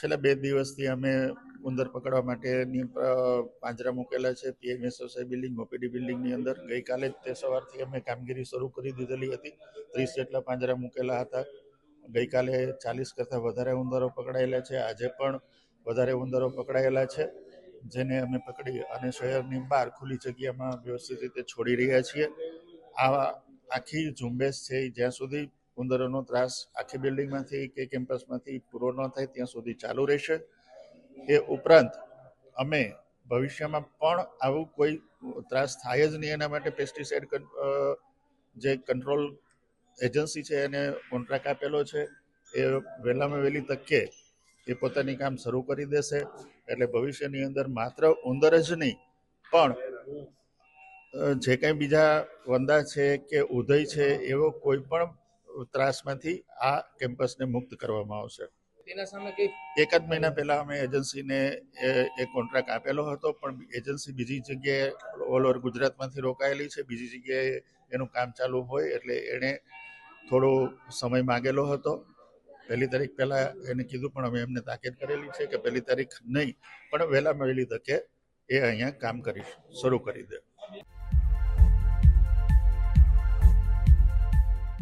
છેલ્લા બે દિવસથી અમે ઉંદર પકડવા માટેની પાંજરા મૂકેલા છે. પીએમએસએસઆઈ બિલ્ડિંગ, ઓપીડી બિલ્ડિંગની અંદર ગઈકાલે જ તે સવારથી અમે કામગીરી શરૂ કરી દીધેલી હતી. ત્રીસ જેટલા પાંજરા મૂકેલા હતા. ગઈકાલે ચાલીસ કરતાં વધારે ઉંદરો પકડાયેલા છે. આજે પણ વધારે ઉંદરો પકડાયેલા છે, જેને અમે પકડી અને શહેરની બહાર ખુલ્લી જગ્યામાં વ્યવસ્થિત રીતે છોડી રહ્યા છીએ. આ આખી ઝુંબેશ છે જ્યાં સુધી ઉંદરોનો ત્રાસ આખી બિલ્ડિંગમાંથી કે કેમ્પસમાંથી પૂરો ન થાય, ત્યાં સુધી ચાલુ રહેશે. એ ઉપરાંત અમે ભવિષ્યમાં પણ આવું કોઈ ત્રાસ થાય જ નહીં એના માટે પેસ્ટિસાઇડ જે કંટ્રોલ એજન્સી છે એને કોન્ટ્રાક્ટ આપેલો છે. એ વહેલામાં વહેલી તકે એ પોતાની કામ શરૂ કરી દેશે. એટલે ભવિષ્યની અંદર માત્ર ઉંદર જ નહીં, પણ જે કંઈ બીજા વંદા છે કે ઉદય છે, એવો કોઈ પણ ત્રાસમાંથી આ કેમ્પસને મુક્ત કરવામાં આવશે. તેના સામે કઈ એકાદ મહિના પહેલા અમે એજન્સીને એ- એ કોન્ટ્રાક્ટ આપેલો હતો પણ એજન્સી બીજી જગ્યાએ ઓલ ઓવર ગુજરાતમાંથી રોકાયેલી છે. બીજી જગ્યાએ એનું કામ ચાલુ હોય એટલે એણે થોડો સમય માંગેલો હતો. પહેલી તારીખ પહેલાં એને કીધું પણ અમે એમને તાકીદ કરેલી છે કે પહેલી તારીખ નહીં પણ વહેલા વહેલી તકે એ અહીંયા કામ કરી શરૂ કરી દે.